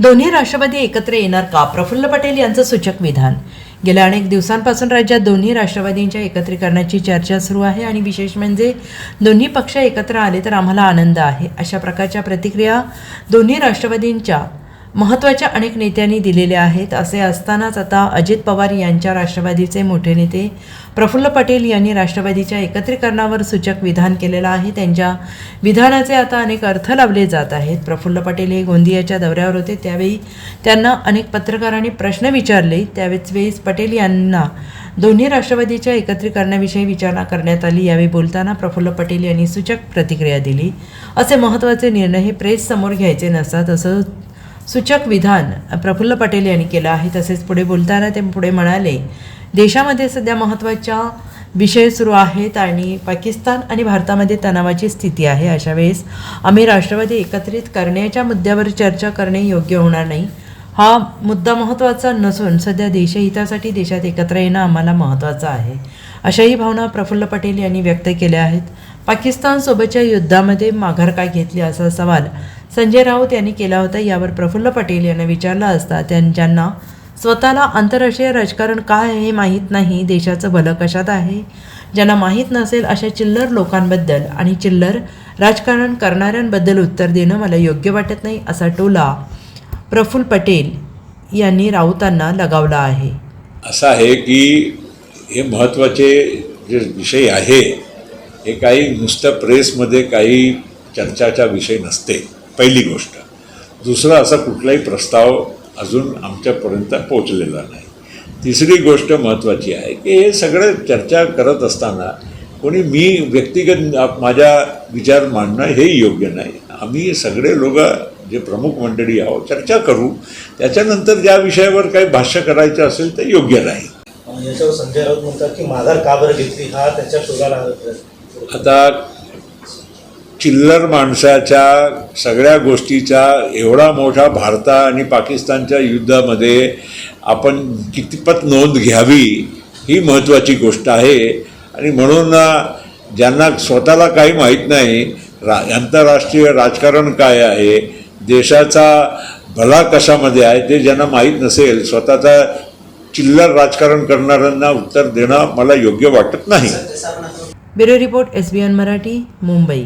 दोन्ही राष्ट्रवादी एकत्र येणार का? प्रफुल्ल पटेल यांचं सूचक विधान. गेल्या अनेक दिवसांपासून राज्यात दोन्ही राष्ट्रवादींच्या एकत्रीकरणाची चर्चा सुरू आहे आणि विशेष म्हणजे दोन्ही पक्ष एकत्र आले तर आम्हाला आनंद आहे. अशा प्रकारच्या प्रतिक्रिया दोन्ही राष्ट्रवादींच्या महत्त्वाच्या अनेक नेत्यांनी दिलेल्या आहेत. असे असतानाच आता अजित पवार यांच्या राष्ट्रवादीचे मोठे नेते प्रफुल्ल पटेल यांनी राष्ट्रवादीच्या एकत्रीकरणावर सूचक विधान केलेलं आहे. त्यांच्या विधानाचे आता अनेक अर्थ लावले जात आहेत. प्रफुल्ल पटेल हे गोंदियाच्या दौऱ्यावर होते. त्यावेळी त्यांना अनेक पत्रकारांनी प्रश्न विचारले. त्यावेळेस वेळेस पटेल यांना दोन्ही राष्ट्रवादीच्या एकत्रीकरणाविषयी विचारणा करण्यात आली. यावेळी बोलताना प्रफुल्ल पटेल यांनी सूचक प्रतिक्रिया दिली. असे महत्त्वाचे निर्णय हे प्रेससमोर घ्यायचे नसतात असं सूचक विधान प्रफुल्ल पटेल यांनी केलं आहे. तसेच पुढे बोलताना ते पुढे म्हणाले देशामध्ये सध्या महत्त्वाच्या विषय सुरू आहेत आणि पाकिस्तान आणि भारतामध्ये तणावाची स्थिती आहे. अशा वेळेस आम्ही राष्ट्रवादी एकत्रित करण्याच्या मुद्द्यावर चर्चा करणे योग्य होणार नाही. हा मुद्दा महत्त्वाचा नसून सध्या देशहितासाठी देशात एकत्र येणं आम्हाला महत्त्वाचं आहे. अशाही भावना प्रफुल्ल पटेल यांनी व्यक्त केल्या आहेत. पाकिस्तानसोबतच्या युद्धामध्ये माघार काय घेतली? असा सवाल संजय राऊत यांनी केला होता. यावर प्रफुल्ल पटेल यांना विचारला असता त्यांना स्वतःला आंतरराष्ट्रीय राजकारण काय हे माहीत नाही देशाचं भलं कशात आहे? ज्यांना माहीत नसेल अशा चिल्लर लोकांबद्दल आणि चिल्लर राजकारण करणाऱ्यांबद्दल उत्तर देणं मला योग्य वाटत नाही असा टोला प्रफुल्ल पटेल यांनी राऊतांना लगावला आहे. असं आहे की हे महत्त्वाचे जे विषय आहे हे काही नुसतं प्रेसमध्ये काही चर्चाचा विषय नसते. पहिली गोष्ट. दुसरा असा कुठलाही प्रस्ताव अजून आमच्यापर्यंत पोचलेला नाही. तिसरी गोष्ट महत्त्वाची आहे की हे सगळं चर्चा करत असताना कोणी मी व्यक्तिगत माझ्या विचार मांडणं हे योग्य नाही. आम्ही सगळे लोक जे प्रमुख मंडळी आहोत चर्चा करू. त्याच्यानंतर ज्या विषयावर काही भाष्य करायचं असेल तर योग्य राहील याच्यावर संजय राऊत म्हणतात की माघार का बरं घेतली? हा त्याच्या शोधाला आता चिल्लर माणसाच्या सगळ्या गोष्टीचा एवढा मोठा भारता आणि पाकिस्तानच्या युद्धामध्ये आपण कितपत नोंद घ्यावी ही महत्त्वाची गोष्ट आहे. आणि म्हणून ज्यांना स्वतःला काही माहीत नाही रा आंतरराष्ट्रीय राजकारण काय आहे देशाचा भला कशामध्ये आहे ते ज्यांना माहीत नसेल स्वतःचा चिल्लर राजकारण करणाऱ्यांना उत्तर देणं मला योग्य वाटत नाही. Bureau report S B N Marathi Mumbai.